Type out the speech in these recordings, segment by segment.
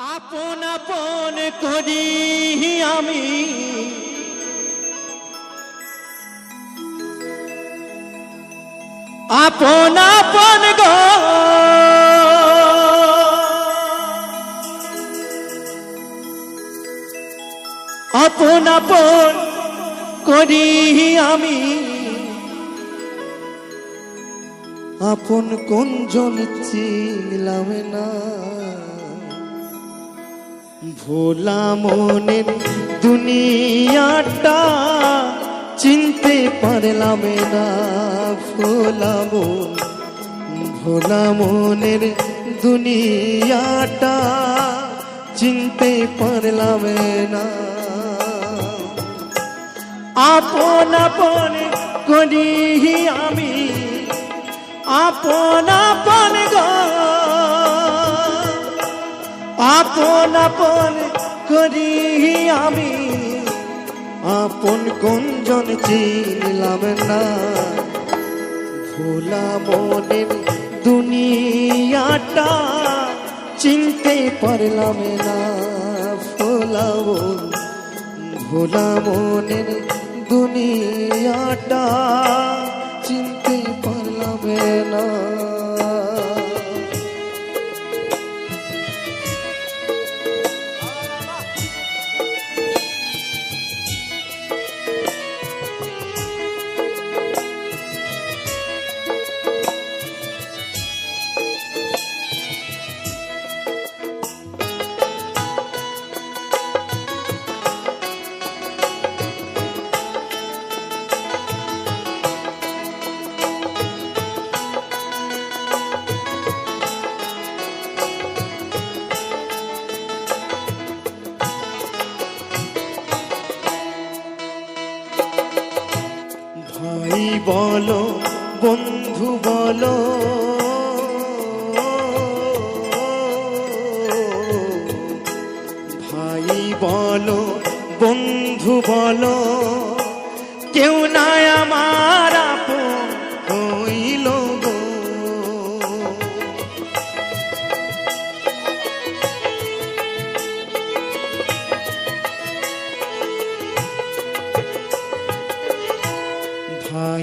আপন আপন করি আমি। আপন আপন গো। আপন আপন করি আমি। আপন কোনজন চিনলাম না। ভোলা মনের দুনিয়াটা চিনতে পারলাম না। ভোলা মন, ভোলা মনের দুনিয়াটা চিনতে পারলাম না। আপন আপন করি আমি, আপন আপন গো আপন আপন করি আমি। আপন কোনজন চিনলাম না। ভোলা মনের দুনিয়াটা চিনতে পারলাম না। ভোলা মন ভোলা মনের দুনিয়াটা ভাই বলো বন্ধু বলো। ভাই বলো বন্ধু বলো। কেউ নাই আমার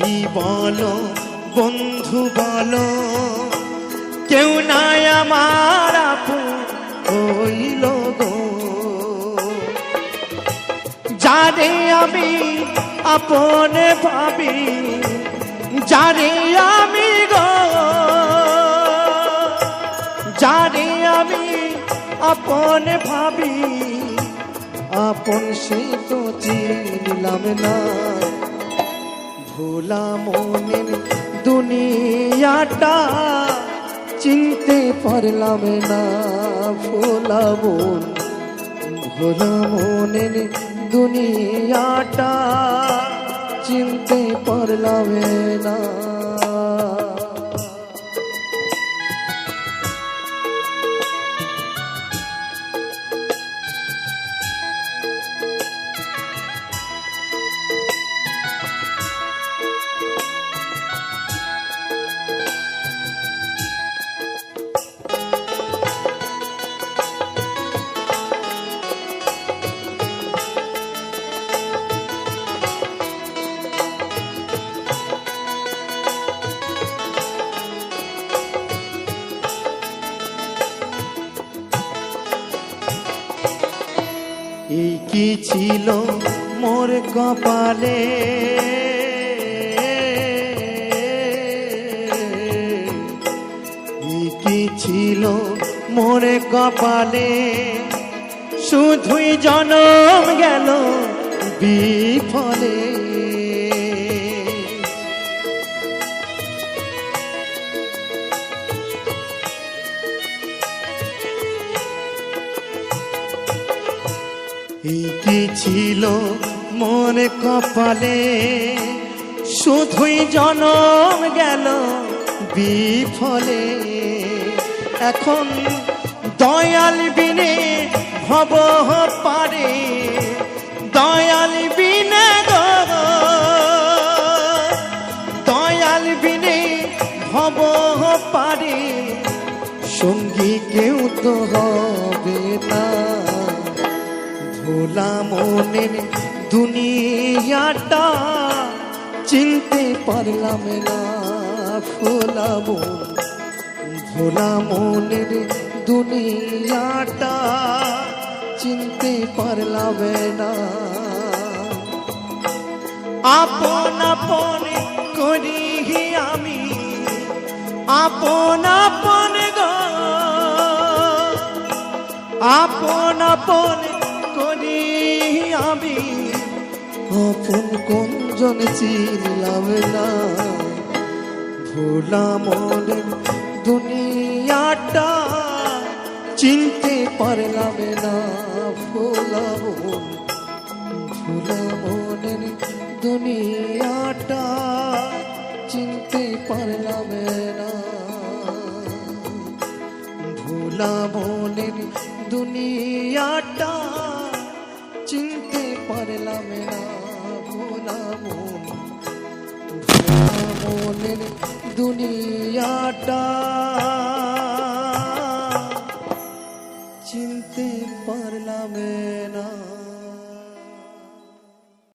ভাই বলো, বন্ধু বলো, কেউ নাই আমার হইল গো যারে আমি আপন ভাবি, যারে আমি গো, যারে আমি আপন ভাবি, আপন সে তো চিনলাম না। ভোলা মনের দুনিয়াটা চিনতে পারলাম না। ভোলা মন ভোলা মনের দুনিয়াটা চিনতে পারলাম না। কি ছিল মোর কপালে? কি ছিল মোর কপালে? শুধুই জনম গেল বিফলে। কি ছিল মনে কপালে। শুধুই জনম গেল বিফলে। এখন দয়াল বিনে ভব পারে। দয়াল বিনে দয়াল বিনে ভব পারে। সঙ্গী কেউ তো হবে না। ভোলা মনের দুনিয়াটা চিনতে পারলাম না। ভোলা মন, ভোলা মনের দুনিয়াটা চিনতে পারলাম না। আপন আপন করি আমি, আপন আপন গো। আপন আপন আমি আপন কোনজন চিনলাম না। ভোলা মনের দুনিয়াটা চিনতে পারলাম না। ভোলা মন, ভোলা মনের দুনিয়াটা চিনতে পারলাম না। ভোলা মনের দুনিয়াটা চিনতে পারলাম না ভোলা মন মনের দুনিয়াটা চিনতে পারলাম না।